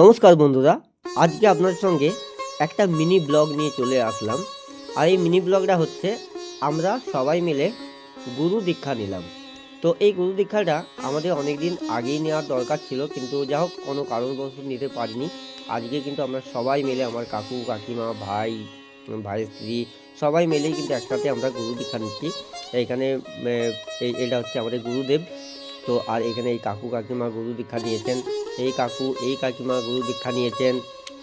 নমস্কার বন্ধুরা, আজকে আপনার সঙ্গে একটা মিনি ব্লগ নিয়ে চলে আসলাম। আর এই মিনি ব্লগটা হচ্ছে, আমরা সবাই মিলে গুরু দীক্ষা নিলাম। তো এই গুরু দীক্ষাটা আমাদের অনেক দিন আগেই নেওয়ার দরকার ছিল, কিন্তু যা হোক, কোনো কারণবশত নিতে পারিনি। আজকে কিন্তু আমরা সবাই মিলে, আমার কাকু, কাকিমা, ভাই ভাইয়ের স্ত্রী, সবাই মিলেই কিন্তু একসাথে আমরা গুরু দীক্ষা নিচ্ছি। এই, এটা হচ্ছে আমাদের গুরুদেব। তো আর এখানে এই কাকু কাকিমা গুরু দীক্ষা নিয়েছেন। এই কাকু, এই কাকিমা গুরু দীক্ষা নিয়েছেন।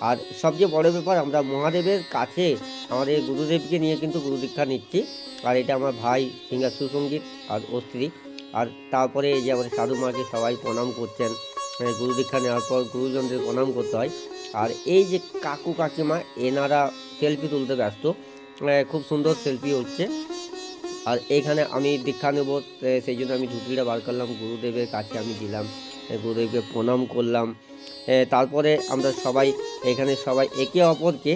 আর সবচেয়ে বড় ব্যাপার, আমরা মহাদেবের কাছে আমাদের গুরুদেবকে নিয়ে কিন্তু গুরু দীক্ষা নিচ্ছি। আর এটা আমার ভাই সিঙ্গার সুসঙ্গীত আর ও স্ত্রী। আর তারপরে এই যে আমাদের সাধু মাকে সবাই প্রণাম করছেন। মানে গুরু দীক্ষা নেওয়ার পর গুরুজনদের প্রণাম করতে হয়। আর এই যে কাকু কাকিমা, এনারা সেলফি তুলতে ব্যস্ত। খুব সুন্দর সেলফি হচ্ছে। আর এইখানে আমি দীক্ষা নেব সেই জন্য আমি ধুতিটা বার করলাম, গুরুদেবের কাছে আমি দিলাম। গুরুদেবকে প্রণাম করলাম। তারপরে আমরা সবাই, এখানে সবাই একে অপরকে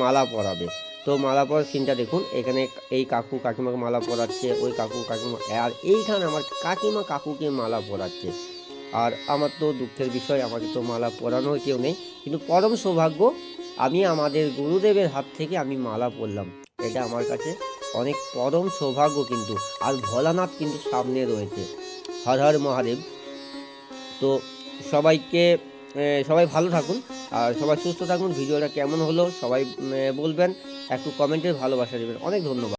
মালা পরাবে। তো মালা পরার সিনটা দেখুন, এখানে এই কাকু কাকিমাকে মালা পরাচ্ছে, ওই কাকু কাকিমা, আর এইখানে আমার কাকিমা কাকুকে মালা পরাচ্ছে। আর আমার তো দুঃখের বিষয়, আমাকে তো মালা পরানোর কেউ নেই, কিন্তু পরম সৌভাগ্য, আমি আমাদের গুরুদেবের হাত থেকে আমি মালা পরলাম। এটা আমার কাছে অনেক পরম সৌভাগ্য কিন্তু, আর ভোলানাথ কিন্তু সামনে রয়েছে। হর হর মহাদেব। তো সবাইকে সবাই ভালো থাকুন, আর সবাই সুস্থ থাকুন। ভিডিওটা কেমন হলো সবাই বলবেন। একটু কমেন্টে ভালোবাসা দেবেন। অনেক ধন্যবাদ।